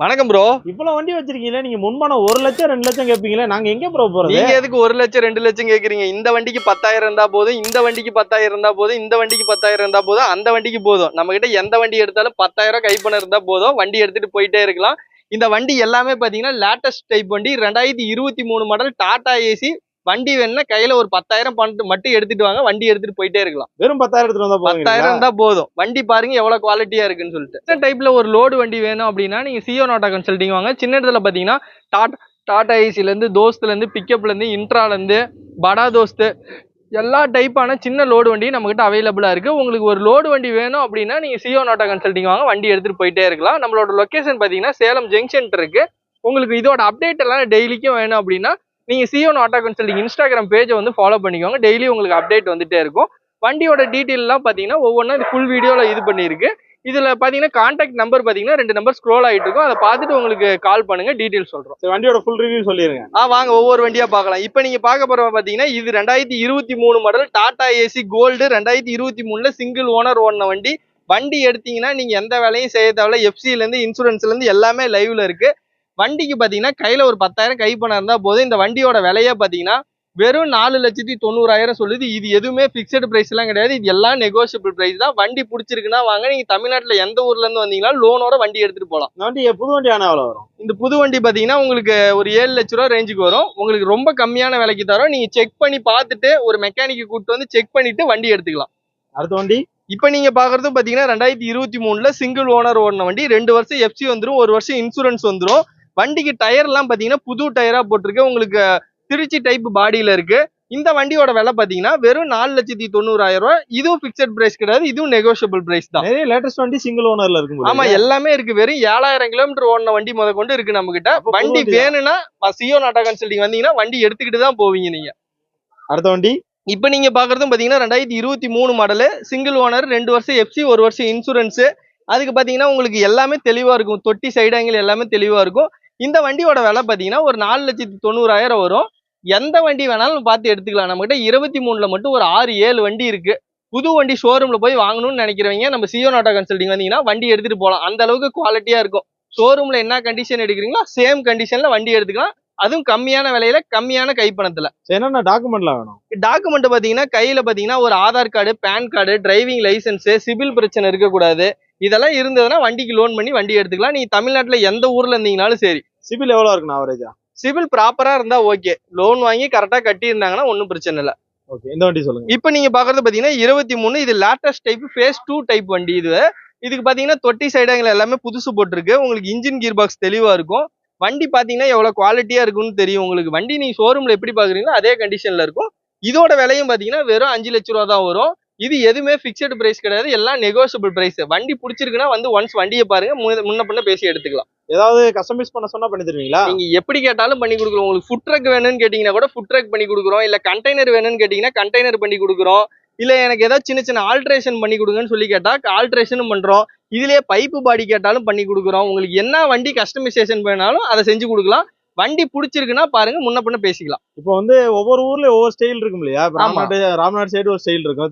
வணக்கம் ப்ரோ இவ்வளவு வண்டி வச்சிருக்கீங்களே நீங்க முன்பானம் ஒரு லட்சம் ரெண்டு லட்சம் கேட்பீங்களே நாங்க எங்க ப்ரோ போறது? நீங்க எதுக்கு ஒரு லட்சம் ரெண்டு லட்சம் கேக்குறீங்க? இந்த வண்டிக்கு பத்தாயிரம் இருந்தா போதும் இந்த வண்டிக்கு பத்தாயிரம் இருந்தா போதும் இந்த வண்டிக்கு பத்தாயிரம் இருந்தா போதும் அந்த வண்டிக்கு போதும். நம்ம கிட்ட எந்த வண்டி எடுத்தாலும் பத்தாயிரம் கைப்பணம் இருந்தா போதும் வண்டி எடுத்துட்டு போயிட்டே இருக்கலாம். இந்த வண்டி எல்லாமே பாத்தீங்கன்னா லேட்டஸ்ட் டைப் வண்டி ரெண்டாயிரத்தி இருபத்தி மூணு மாடல் டாடா ஏசி வண்டி வேணும்னா கையில ஒரு பத்தாயிரம் பணத்து மட்டும் எடுத்துட்டு வாங்க வண்டி எடுத்துட்டு போயிட்டே இருக்கலாம். வெறும் பத்தாயிரம் எடுத்துட்டு வந்தா பத்தாயிரம் இருந்தா போதும். வண்டி பாருங்க எவ்வளவு குவாலிட்டியா இருக்குன்னு சொல்லிட்டு. இந்த டைப்ல ஒரு லோடு வண்டி வேணும் அப்படின்னா நீங்க சிஓ நாட்டா கன்சல்டிங் வாங்க. சின்ன இடத்துல பாத்தீங்கன்னா டாட் டாடா ஏசில இருந்து தோஸ்துல இருந்து பிக்கப்ல இருந்து இன்ட்ரால இருந்து படா தோஸ்து எல்லா டைப்பான சின்ன லோடு வண்டி நம்ம கிட்ட அவைலபிளா இருக்கு. உங்களுக்கு ஒரு லோடு வண்டி வேணும் அப்படின்னா நீங்க சிஓ நாட்டா கன்சல்டிங் வாங்க வண்டி எடுத்துட்டு போயிட்டே இருக்கலாம். நம்மளோட லொகேஷன் பாத்தீங்கன்னா சேலம் ஜங்ஷன் இருக்கு. உங்களுக்கு இதோட அப்டேட் எல்லாம் டெய்லிக்கும் வேணும் அப்படின்னா நீங்க சிஓ நாட்டா கன்சல்டிங் இன்ஸ்டாகிராம் பேஜை வந்து ஃபாலோ பண்ணிக்கோங்க. டெய்லி உங்களுக்கு அப்டேட் வந்துட்டே இருக்கும். வண்டியோட டீட்டெயில் எல்லாம் பாத்தீங்கன்னா ஒவ்வொன்றும் ஃபுல் வீடியோல இது பண்ணியிருக்கு. இதுல பாத்தீங்கன்னா கான்டாக்ட் நம்பர் பாத்தீங்கன்னா ரெண்டு நம்பர் ஸ்க்ரோல் ஆயிட்டு இருக்கும். அதை பார்த்துட்டு உங்களுக்கு கால் பண்ணுங்க. டீட்டெயில் சொல்றோம். சரி, வண்டியோட ஃபுல் ரிவ்யூ சொல்லிருங்க. ஆ வாங்க. ஒவ்வொரு வண்டியா பார்க்கலாம். இப்போ நீங்க பார்க்க போற பாத்தீங்கன்னா இது ரெண்டாயிரத்தி இருபத்தி மூணு மாடல் டாடா ஏசி கோல்டு ரெண்டாயிரத்தி இருபத்தி மூணுல சிங்கிள் ஓனர் ஓடின வண்டி. வண்டி எடுத்தீங்கன்னா நீங்க எந்த வேலையும் செய்ய தேவையில்ல. எஃப்சில இருந்து இன்சூரன்ஸ்ல இருந்து எல்லாமே லைவ்ல இருக்கு. வண்டிக்கு பாத்தீங்கன்னா கையில ஒரு பத்தாயிரம் கை பணம் இருந்தா போதும். இந்த வண்டியோட விலையே பாத்தீங்கன்னா வெறும் நாலு லட்சத்தி தொண்ணூறாயிரம் சொல்லுது. இது எதுவுமே பிக்சடு பிரைஸ் எல்லாம் கிடையாது. இது எல்லாம் நெகோசியபிள் பிரைஸ் தான். வண்டி பிடிச்சிருக்குன்னா வாங்க. நீங்க தமிழ்நாட்டுல எந்த ஊர்ல இருந்து வந்தீங்கன்னா லோனோட வண்டி எடுத்துட்டு போகலாம் வண்டி புது வண்டி ஆனா எவ்வளவு வரும்? இந்த புது வண்டி பாத்தீங்கன்னா உங்களுக்கு ஒரு ஏழு லட்ச ரூபா ரேஞ்சுக்கு வரும். உங்களுக்கு ரொம்ப கம்மியான விலைக்கு தரோம். நீங்க செக் பண்ணி பார்த்துட்டு ஒரு மெக்கானிக்கு கூட்டு வந்து செக் பண்ணிட்டு வண்டி எடுத்துக்கலாம். அடுத்த வண்டி? இப்போ நீங்க பாக்குறது பாத்தீங்கன்னா ரெண்டாயிரத்தி இருபத்தி மூணுல சிங்கிள் ஓனர் ஓடின வண்டி. ரெண்டு வருஷம் எஃப்சி வந்துரும். ஒரு வருஷம் இன்சூரன்ஸ் வந்துரும். வண்டிக்கு டயர் எல்லாம் பாத்தீங்கன்னா புது டயரா போட்டிருக்கு. உங்களுக்கு திருச்சி டைப் பாடியில இருக்கு. இந்த வண்டியோட விலை பாத்தீங்கன்னா வெறும் நாலு லட்சத்தி தொண்ணூறாயிரம் ரூபாய். இதுவும் பிக்சட் பிரைஸ் கிடையாது. இதுவும் நெகோஷியபிள் பிரைஸ் தான். நிறைய லேட்டஸ்ட் வண்டி சிங்கிள் ஓனர்ல இருக்கும் ஆமா எல்லாமே இருக்கு. வெறும் ஏழாயிரம் கிலோமீட்டர் ஓடின வண்டி முத கொண்டு இருக்கு நம்ம கிட்ட வண்டி. வேணும்னா சியோ நாட்டா கன்சல்டிங் வந்தீங்கன்னா வண்டி எடுத்துக்கிட்டு தான் போவீங்க நீங்க. அடுத்த வண்டி? இப்போ நீங்க பாக்குறதும் பாத்தீங்கன்னா ரெண்டாயிரத்தி இருபத்தி மூணு மாடலு சிங்கிள் ஓனர் ரெண்டு வருஷம் எஃப்சி ஒரு வருஷம் இன்சூரன்ஸ் அதுக்கு பாத்தீங்கன்னா உங்களுக்கு எல்லாமே தெளிவா இருக்கும். தொட்டி சைடு ஆங்கிள் எல்லாமே தெளிவா இருக்கும். இந்த வண்டியோட விலை பாத்தீங்கன்னா ஒரு நாலு லட்சத்தி தொண்ணூறாயிரம் வரும். எந்த வண்டி வேணாலும் பார்த்து எடுத்துக்கலாம். நம்ம கிட்ட இருபத்தி மூணுல மட்டும் ஒரு ஆறு ஏழு வண்டி இருக்கு. புது வண்டி ஷோரூம்ல போய் வாங்கணும்னு நினைக்கிறவங்க நம்ம சியோ நாட்டா கன்சல்டிங் வந்தீங்கன்னா வண்டி எடுத்துட்டு போகலாம் அந்த அளவுக்கு குவாலிட்டியா இருக்கும். ஷோரூம்ல என்ன கண்டிஷன் எடுக்கிறீங்களோ சேம் கண்டிஷன்ல வண்டி எடுத்துக்கலாம். அதுவும் கம்மியான விலையில கம்மியான கைப்பணத்துல. என்னென்ன டாக்குமெண்ட்லாம் வேணும்? டாக்குமெண்ட் பாத்தீங்கன்னா கையில பாத்தீங்கன்னா ஒரு Aadhaar card PAN card driving licence CIBIL பிரச்சனை இருக்கக்கூடாது. இதெல்லாம் இருந்ததுன்னா வண்டிக்கு லோன் பண்ணி வண்டி எடுத்துக்கலாம். நீங்க தமிழ்நாட்டுல எந்த ஊர்ல இருந்தீங்கனாலும் சரி. சிபில் எவ்வளவு இருக்குண்ணா அவரேஜா சிபில் ப்ராப்பரா இருந்தா ஓகே லோன் வாங்கி கரெக்டா கட்டி இருந்தாங்கன்னா ஒன்றும் பிரச்சனை இல்லை. ஓகே இந்த வண்டி சொல்லுங்க? இப்போ நீங்க பாக்குறது பாத்தீங்கன்னா இருபத்தி மூணு இது latest type phase two type வண்டி இது. இதுக்கு பாத்தீங்கன்னா தொட்டி சைடுகள் எல்லாமே புதுசு போட்டிருக்கு. உங்களுக்கு இன்ஜின் கியர் பாக்ஸ் தெளிவா இருக்கும். வண்டி பாத்தீங்கன்னா எவ்வளவு குவாலிட்டியா இருக்கும்னு தெரியும் உங்களுக்கு. வண்டி நீங்க ஷோரூம்ல எப்படி பாக்குறீங்களோ அதே கண்டிஷன்ல இருக்கும். இதோட விலையும் பாத்தீங்கன்னா வெறும் அஞ்சு லட்ச ரூபா தான் வரும். இது எதுவுமே பிக்சடு பிரைஸ் கிடையாது. எல்லாம் நெகோசியபிள் பிரைஸ் வண்டி பிடிச்சிருக்குன்னா வந்து ஒன்ஸ் வண்டியை பாருங்க. முன்ன- முன்ன பின்ன பேசி எடுத்துக்கலாம். ஏதாவது கஸ்டமைஸ் பண்ண சொன்னா பண்ணி தருவீங்களா? நீங்க எப்படி கேட்டாலும் பண்ணி கொடுக்குறோம். உங்களுக்கு ஃபுட் ட்ரக் வேணும்னு கேட்டீங்கன்னா கூட ஃபுட் ட்ரக் பண்ணி கொடுக்குறோம். இல்ல கண்டெய்னர் வேணும்னு கேட்டீங்கன்னா கண்டெய்னர் பண்ணி கொடுக்குறோம். இல்ல எனக்கு ஏதாவது சின்ன சின்ன ஆல்ட்ரேஷன் பண்ணி கொடுங்கன்னு சொல்லி கேட்டா ஆல்ட்ரேஷனும் பண்றோம். இதுலயே பைப்பு பாடி கேட்டாலும் பண்ணி கொடுக்குறோம். உங்களுக்கு என்ன வண்டி கஸ்டமைசேஷன் வேணாலும் அதை செஞ்சு கொடுக்கலாம். வண்டி பிடிச்சிருக்குன்னா பாருங்க முன்ன பின்ன பேசிக்கலாம். இப்போ வந்து ஒவ்வொரு ஊர்ல ஒவ்வொரு ஸ்டைல் இருக்கும் இல்லையா. ராம்நாடு ராம்நாடு சைடு ஒரு ஸ்டைல் இருக்கும்.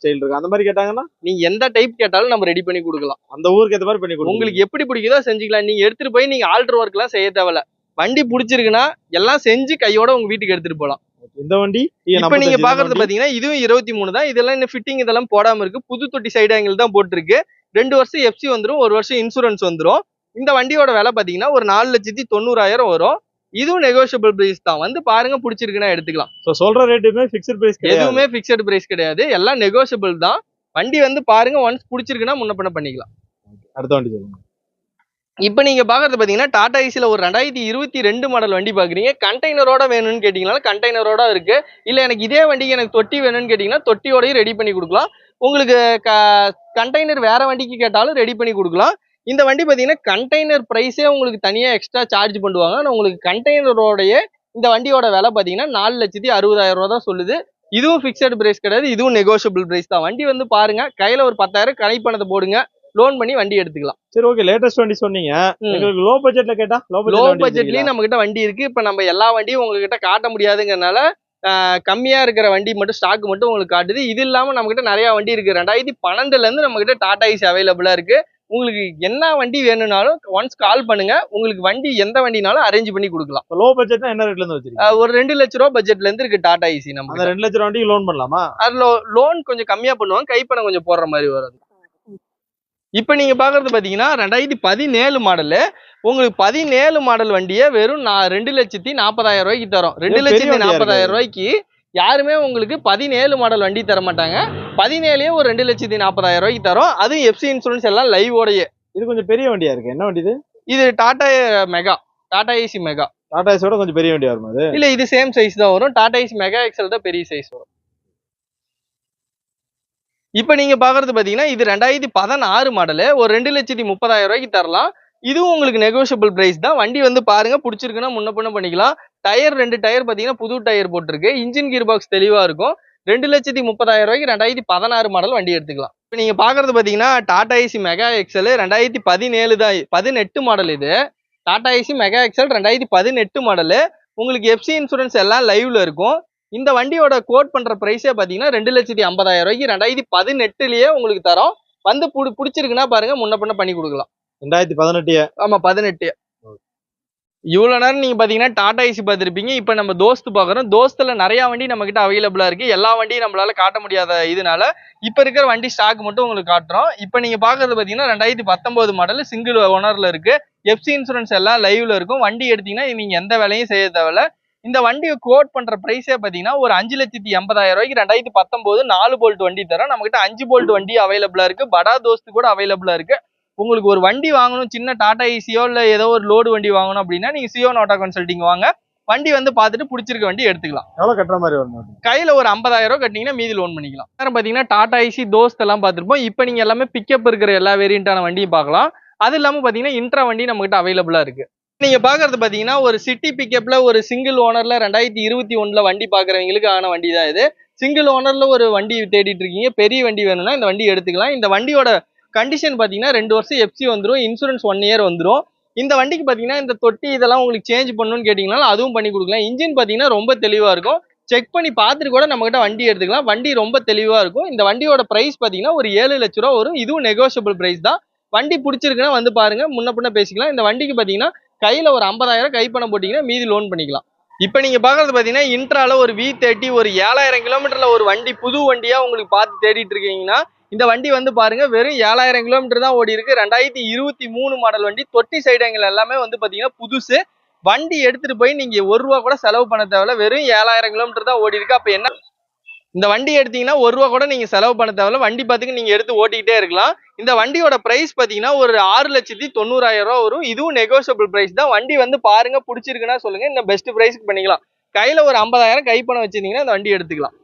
ஸ்டைல் இருக்கும். அந்த மாதிரி கேட்டாங்கன்னா? நீங்க எந்த டைப் கேட்டாலும் நம்ம ரெடி பண்ணி கொடுக்கலாம். அந்த ஊருக்கு ஏத்த மாதிரி பண்ணி கொடுங்க உங்களுக்கு எப்படி பிடிக்குதோ செஞ்சுக்கலாம். நீங்க எடுத்துட்டு போய் நீங்க ஆல்டர் ஒர்க் எல்லாம் செய்ய தேவையில்ல. வண்டி பிடிச்சிருக்குன்னா எல்லாம் செஞ்சு கையோட உங்க வீட்டுக்கு எடுத்துட்டு போலாம் இந்த வண்டி இப்ப நீங்க பாக்குறது பாத்தீங்கன்னா இதுவும் இருபத்தி மூணு தான். இதெல்லாம் இன்னும் ஃபிட்டிங் இதெல்லாம் போடாம இருக்கு. புது தொட்டி சைடு ஆங்கிள் தான் போட்டிருக்கு. ரெண்டு வருஷம் எஃப்சி வந்துரும் ஒரு வருஷம் இன்சூரன்ஸ் வந்துரும். இந்த வண்டியோட விலை பாத்தீங்கன்னா ஒரு நாலு லட்சத்தி தொண்ணூறாயிரம் வரும். இதுவும் நெகோஷியபிள் பிரைஸ் தான். வந்து பாருங்க பிடிச்சிருக்குன்னா எடுத்துக்கலாம். So, சொல்ற ரேட்டுமே பிக்சட் பிரைஸ் எதுவுமே பிக்சட் பிரைஸ் கிடையாது. எல்லாம் நெகோஷியபிள் தான். வண்டி வந்து பாருங்க ஒன்ஸ் பிடிச்சிருக்குன்னா முன்ன பண்ண பண்ணிக்கலாம். அடுத்த வண்டி சொல்லுங்க. இப்போ நீங்க பாக்குறது பாத்தீங்கன்னா டாடா ஏசில ஒரு ரெண்டாயிரத்தி இருபத்தி ரெண்டு மாடல் வண்டி பாக்குறீங்க. கண்டெய்னரோட வேணும்னு கேட்டீங்கன்னா கண்டெய்னரோட இருக்கு. இல்ல எனக்கு இதே வண்டிக்கு எனக்கு தொட்டி வேணும்னு கேட்டீங்கன்னா தொட்டியோடய ரெடி பண்ணி கொடுக்கலாம். உங்களுக்கு கண்டெய்னர் வேற வண்டிக்கு கேட்டாலும் ரெடி பண்ணி கொடுக்கலாம். இந்த வண்டி பாத்தீங்கன்னா கண்டெய்னர் பிரைஸே உங்களுக்கு தனியா எக்ஸ்ட்ரா சார்ஜ் பண்ணுவாங்க. ஆனா உங்களுக்கு கண்டெய்னரோடைய இந்த வண்டியோட விலை பாத்தீங்கன்னா நாலு லட்சத்தி அறுபதாயிரம் ரூபா தான் சொல்லுது. இதுவும் ஃபிக்ஸட் பிரைஸ் கிடையாது இதுவும் நெகோஷியபிள் பிரைஸ் தான். வண்டி வந்து பாருங்க கையில ஒரு பத்தாயிரம் கனெக்ட் பணத்தை போடுங்க லோன் பண்ணி வண்டி எடுத்துக்கலாம். சரி ஓகே லேட்டஸ்ட் வண்டி சொன்னீங்க. எங்களுக்கு லோ பட்ஜெட்ல கேட்டா லோ லோ பட்ஜெட் பட்ஜெட்லயும் நம்ம கிட்ட வண்டி இருக்கு. இப்ப நம்ம எல்லா வண்டியும் உங்ககிட்ட காட்ட முடியாதுங்கறனால கம்மியா இருக்கிற வண்டி மட்டும் ஸ்டாக் மட்டும் உங்களுக்கு காட்டுது. இது இல்லாம நம்ம கிட்ட நிறைய வண்டி இருக்கு. ரெண்டாயிரத்தி பன்னெண்டுல இருந்து நம்ம கிட்ட டாடா ஐஸ் அவைலபிளா இருக்கு. உங்களுக்கு என்ன வண்டி வேணும்னாலும் ஒன்ஸ் கால் பண்ணுங்க. உங்களுக்கு வண்டி எந்த வண்டினாலும் அரேஞ்ச் பண்ணி கொடுக்கலாம். லோ பட்ஜெட்னா என்ன ரேட்ல இருந்து வச்சிருக்கீங்க? ஒரு ரெண்டு லட்ச ரூபா பட்ஜெட்ல இருந்து இருக்கு டாடா ஐசி அந்த நம்ம ரெண்டு லட்சம் வண்டிக்கு லோன் பண்ணலாமா? அதுல லோன் கொஞ்சம் கம்மியா பண்ணுவாங்க. கைப்பணம் கொஞ்சம் போடுற மாதிரி வரும். இப்போ நீங்க பாக்குறது பாத்தீங்கன்னா ரெண்டாயிரத்தி பதினேழு மாடலு உங்களுக்கு பதினேழு மாடல் வண்டியை வெறும் நான் ரெண்டு லட்சத்தி நாற்பதாயிரம் ரூபாய்க்கு தரோம். ரெண்டு லட்சத்தி நாற்பதாயிரம் ரூபாய்க்கு யாருமே உங்களுக்கு பதினேழு மாடல் வண்டி தர மாட்டாங்க. பதினேழையே ஒரு ரெண்டு லட்சத்தி நாற்பதாயிரம் ரூபாய்க்கு தரோம். அதுவும் எஃப்சி இன்சூரன்ஸ் எல்லாம் லைவோடயே இது கொஞ்சம் பெரிய வண்டியா இருக்கு? என்ன வண்டி இது? இது Tata mega Tata AC mega Tata ஏஸோட கொஞ்சம் பெரிய வண்டியா இருக்கும் அது இல்ல இது சேம் சைஸ் தான் வரும். டாடா ஏசி மெகா எக்ஸல் தான் பெரிய சைஸ் வரும். இப்போ நீங்க பாக்குறது பாத்தீங்கன்னா இது ரெண்டாயிரத்தி பதினாறு மாடலு ஒரு ரெண்டு லட்சத்தி முப்பதாயிரம் ரூபாய்க்கு தரலாம். இதுவும் உங்களுக்கு நெகோஷியபிள் பிரைஸ் தான். வண்டி வந்து பாருங்க பிடிச்சிருக்குன்னா முன்ன பின்ன பண்ணிக்கலாம். டயர் ரெண்டு டயர் பாத்தீங்கன்னா புது டயர் போட்டிருக்கு. இன்ஜின் கீர் பாக்ஸ் தெளிவா இருக்கும். ரெண்டு லட்சத்தி முப்பதாயிரம் ரூபாய்க்கு ரெண்டாயிரத்தி பதினாறு மாடல் வண்டி எடுத்துக்கலாம். இப்போ நீங்க பாக்குறது பாத்தீங்கன்னா டாடா ஏசி மெகா எக்ஸல் ரெண்டாயிரத்தி பதினேழு தான் பதினெட்டு மாடல் இது. டாடா ஏசி மெகா எக்ஸல் ரெண்டாயிரத்தி பதினெட்டு மாடலு உங்களுக்கு எஃப்சி இன்சூரன்ஸ் எல்லாம் லைவ்ல இருக்கும். இந்த வண்டியோட கோட் பண்ற பிரைஸே பாத்தீங்கன்னா ரெண்டு லட்சத்தி ஐம்பதாயிரம் ரூபாய்க்கு ரெண்டாயிரத்தி பதினெட்டுலயே உங்களுக்கு தரோம். வந்து புடி பிடிச்சிருக்குன்னா பாருங்க முன்ன பின்ன பண்ணி கொடுக்கலாம். ரெண்டாயிரத்தி பதினெட்டு ஆமா பதினெட்டு இவ்வளோ நேரம் நீங்கள் பார்த்தீங்கன்னா டாடா ஏசி பார்த்துருப்பீங்க. இப்போ நம்ம தோஸ்து பார்க்குறோம். தோஸ்தில் நிறையா வண்டி நம்மக்கிட்ட அவைலபிளாக இருக்குது எல்லா வண்டியும் நம்மளால் காட்ட முடியாத இதனால இப்போ இருக்கிற வண்டி ஸ்டாக் மட்டும் உங்களுக்கு காட்டுறோம். இப்போ நீங்கள் பார்க்குறது பார்த்தீங்கன்னா ரெண்டாயிரத்தி பத்தொம்போது மாடல் சிங்கிள் ஓனரில் இருக்குது எஃப்சி இன்சூரன்ஸ் எல்லாம் லைவில் இருக்கும். வண்டி எடுத்தீங்கன்னா நீங்கள் எந்த வேலையும் செய்ய தேவையில்ல. இந்த வண்டியை கோட் பண்ணுற ப்ரைஸே பார்த்தீங்கன்னா ஒரு அஞ்சு லட்சத்தி எண்பதாயிரம் ரூபாய்க்கு ரெண்டாயிரத்தி பத்தொம்போது நாலு போல்ட் வண்டி தரோம். நம்மக்கிட்ட அஞ்சு போல்ட் வண்டி அவைலபிளாக இருக்குது படா தோஸ்து கூட அவைலபிளாக இருக்குது உங்களுக்கு ஒரு வண்டி வாங்கணும் சின்ன டாடா ஏசியோ இல்ல ஏதோ ஒரு லோடு வண்டி வாங்கணும் அப்படின்னா நீங்க சியோ நோட்டா கன்சல்டிங் வாங்க. வண்டி வந்து பார்த்துட்டு பிடிச்சிருக்க வண்டி எடுத்துக்கலாம். எவ்வளவு கட்டுற மாதிரி வரும் கையில ஒரு 50000 ரூபாய் கட்டினீங்கன்னா மீதி லோன் பண்ணிக்கலாம். நேரம் பாத்தீங்கன்னா டாடா ஐசி தோஸ்த் எல்லாம் பார்த்திருப்போம். இப்போ நீங்க எல்லாமே பிக்கப் இருக்கிற எல்லா வேரியண்டான வண்டியும் பார்க்கலாம். அது இல்லாம பாத்தீங்கன்னா இன்ட்ரா வண்டி நம்ம கிட்ட அவைலபிளா இருக்கு. நீங்க பாக்குறது பாத்தீங்கன்னா ஒரு சிட்டி பிக்கப்ல ஒரு சிங்கிள் ஓனர்ல ரெண்டாயிரத்தி இருபத்தி ஒண்ணுல வண்டி பாக்குறவங்களுக்கு ஆன வண்டி தான் இது சிங்கிள் ஓனர்ல ஒரு வண்டி தேடிட்டு இருக்கீங்க. பெரிய வண்டி வேணும்னா இந்த வண்டி எடுத்துக்கலாம். இந்த வண்டியோட கண்டிஷன் பார்த்தீங்கன்னா ரெண்டு வருஷம் எஃப்சி வந்துடும் இன்சூரன்ஸ் ஒன் இயர் வந்துடும் இந்த வண்டிக்கு பார்த்தீங்கன்னா இந்த தொட்டி இதெல்லாம் உங்களுக்கு சேஞ்ச் பண்ணணும்னு கேட்டிங்கனாலும் அதுவும் பண்ணி கொடுக்கலாம். இன்ஜின் பார்த்தீங்கன்னா ரொம்ப தெளிவாக இருக்கும். செக் பண்ணி பார்த்துட்டு கூட நம்மகிட்ட வண்டி எடுத்துக்கலாம். வண்டி ரொம்ப தெளிவாக இருக்கும். இந்த வண்டியோட ப்ரைஸ் பார்த்தீங்கன்னா ஒரு ஏழு லட்ச ரூபா வரும். இதுவும் நெகோஷியபிள் ப்ரைஸ் தான். வண்டி பிடிச்சிருக்குன்னா வந்து பாருங்கள் முன்ன பின்ன பேசிக்கலாம். இந்த வண்டிக்கு பார்த்தீங்கன்னா கையில் ஒரு 50000 கை பணம் போட்டிங்கன்னா மீதி லோன் பண்ணிக்கலாம். இப்போ நீங்கள் பார்க்குறது பார்த்தீங்கன்னா இன்ட்ரால ஒரு வி தேர்ட்டி ஒரு ஏழாயிரம் கிலோமீட்டரில் ஒரு வண்டி புது வண்டியாக உங்களுக்கு பார்த்து தேடிட்டு இருக்கீங்கன்னா இந்த வண்டி வந்து பாருங்க வெறும் ஏழாயிரம் கிலோமீட்டர் தான் ஓடி இருக்கு. ரெண்டாயிரத்தி இருபத்தி மூணு மாடல் வண்டி. தொட்டி சைடுங்கள் எல்லாமே வந்து பாத்தீங்கன்னா புதுசு. வண்டி எடுத்துட்டு போய் நீங்க ஒரு ரூபா கூட செலவு பண்ண தேவையில்ல. வெறும் ஏழாயிரம் கிலோமீட்டர் தான் ஓடி இருக்கு. அப்ப என்ன? இந்த வண்டி எடுத்தீங்கன்னா ஒரு ரூபா கூட நீங்க செலவு பண்ண தேவையில்ல. வண்டி பார்த்துக்கு நீங்க எடுத்து ஓட்டிக்கிட்டே இருக்கலாம். இந்த வண்டியோட பிரைஸ் பாத்தீங்கன்னா ஒரு ஆறு லட்சத்தி தொண்ணூறாயிரம் ரூபா வரும். இதுவும் நெகோசியபிள் பிரைஸ் தான். வண்டி வந்து பாருங்க பிடிச்சிருக்குன்னா சொல்லுங்க. இந்த பெஸ்ட் பிரைஸ்க்கு பண்ணிக்கலாம். கையில ஒரு ஐம்பதாயிரம் கைப்பணம் வச்சிருந்தீங்கன்னா இந்த வண்டி எடுத்துக்கலாம்.